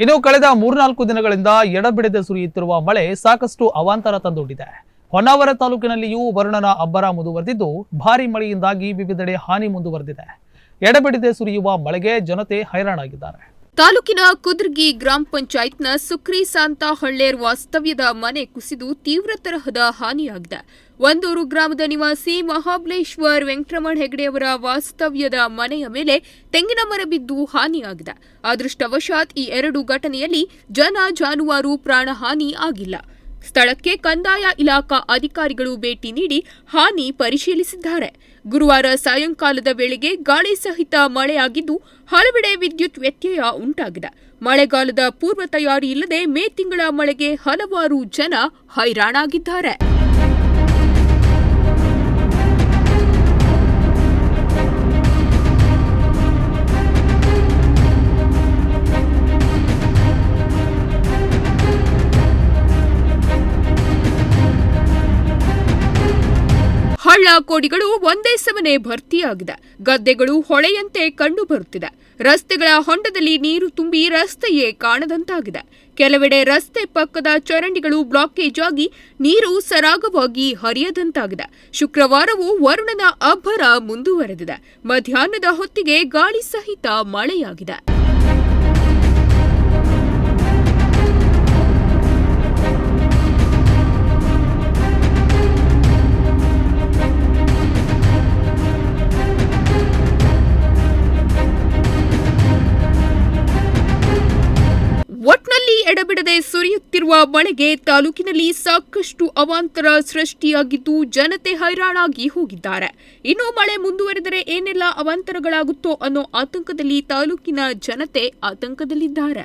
ಇನ್ನು ಕಳೆದ ಮೂರ್ನಾಲ್ಕು ದಿನಗಳಿಂದ ಎಡಬಿಡದೆ ಸುರಿಯುತ್ತಿರುವ ಮಳೆ ಸಾಕಷ್ಟು ಅವಾಂತರ ತಂದೊಡ್ಡಿದೆ. ಹೊನ್ನಾವರ ತಾಲೂಕಿನಲ್ಲಿಯೂ ವರುಣನ ಅಬ್ಬರ ಮುಂದುವರೆದಿದ್ದು ಭಾರಿ ಮಳೆಯಿಂದಾಗಿ ವಿವಿಧೆಡೆ ಹಾನಿ ಮುಂದುವರೆದಿದೆ. ಎಡಬಿಡದೆ ಸುರಿಯುವ ಮಳೆಗೆ ಜನತೆ ಹೈರಾಣಾಗಿದ್ದಾರೆ. ತಾಲೂಕಿನ ಕುದ್ರಗಿ ಗ್ರಾಮ ಪಂಚಾಯತ್ನ ಸುಕ್ರಿ ಸಾಂತ ಹಳ್ಳೇರ್ ವಾಸ್ತವ್ಯದ ಮನೆ ಕುಸಿದು ತೀವ್ರ ತರಹದ ಹಾನಿಯಾಗಿದೆ. ಒಂದೂರು ಗ್ರಾಮದ ನಿವಾಸಿ ಮಹಾಬಲೇಶ್ವರ್ ವೆಂಕಟರಮಣ ಹೆಗಡೆಯವರ ವಾಸ್ತವ್ಯದ ಮನೆಯ ಮೇಲೆ ತೆಂಗಿನ ಮರ ಬಿದ್ದು ಹಾನಿಯಾಗಿದೆ. ಅದೃಷ್ಟವಶಾತ್ ಈ ಎರಡು ಘಟನೆಯಲ್ಲಿ ಜನ ಜಾನುವಾರು ಪ್ರಾಣಹಾನಿ ಆಗಿಲ್ಲ. ಸ್ಥಳಕ್ಕೆ ಕಂದಾಯ ಇಲಾಖಾ ಅಧಿಕಾರಿಗಳು ಭೇಟಿ ನೀಡಿ ಹಾನಿ ಪರಿಶೀಲಿಸಿದ್ದಾರೆ. ಗುರುವಾರ ಸಾಯಂಕಾಲದ ವೇಳೆಗೆ ಗಾಳಿ ಸಹಿತ ಮಳೆಯಾಗಿದ್ದು ಹಲವೆಡೆ ವಿದ್ಯುತ್ ವ್ಯತ್ಯಯ ಉಂಟಾಗಿದೆ. ಮಳೆಗಾಲದ ಪೂರ್ವ ತಯಾರಿ ಇಲ್ಲದೆ ಮೇ ತಿಂಗಳ ಮಳೆಗೆ ಹಲವಾರು ಜನ ಹೈರಾಣಾಗಿದ್ದಾರೆ. ಹಳ್ಳ ಕೋಡಿಗಳು ಒಂದೇ ಸಮನೆ ಭರ್ತಿಯಾಗಿದೆ. ಗದ್ದೆಗಳು ಹೊಳೆಯಂತೆ ಕಂಡು ಬರುತ್ತಿದೆ ರಸ್ತೆಗಳ ಹೊಂಡದಲ್ಲಿ ನೀರು ತುಂಬಿ ರಸ್ತೆಯೇ ಕಾಣದಂತಾಗಿದೆ. ಕೆಲವೆಡೆ ರಸ್ತೆ ಪಕ್ಕದ ಚರಂಡಿಗಳು ಬ್ಲಾಕೇಜ್ ಆಗಿ ನೀರು ಸರಾಗವಾಗಿ ಹರಿಯದಂತಾಗಿದೆ. ಶುಕ್ರವಾರವೂ ವರುಣನ ಅಬ್ಬರ ಮುಂದುವರೆದಿದೆ. ಮಧ್ಯಾಹ್ನದ ಹೊತ್ತಿಗೆ ಗಾಳಿ ಸಹಿತ ಮಳೆಯಾಗಿದೆ. ಎಡಬಿಡದೆ ಸುರಿಯುತ್ತಿರುವ ಮಳೆಗೆ ತಾಲೂಕಿನಲ್ಲಿ ಸಾಕಷ್ಟು ಅವಾಂತರ ಸೃಷ್ಟಿಯಾಗಿದ್ದು ಜನತೆ ಹೈರಾಣಾಗಿ ಹೋಗಿದ್ದಾರೆ. ಇನ್ನು ಮಳೆ ಮುಂದುವರೆದರೆ ಏನೆಲ್ಲ ಅವಾಂತರಗಳಾಗುತ್ತೋ ಅನ್ನೋ ಆತಂಕದಲ್ಲಿ ತಾಲೂಕಿನ ಜನತೆ ಆತಂಕದಲ್ಲಿದ್ದಾರೆ.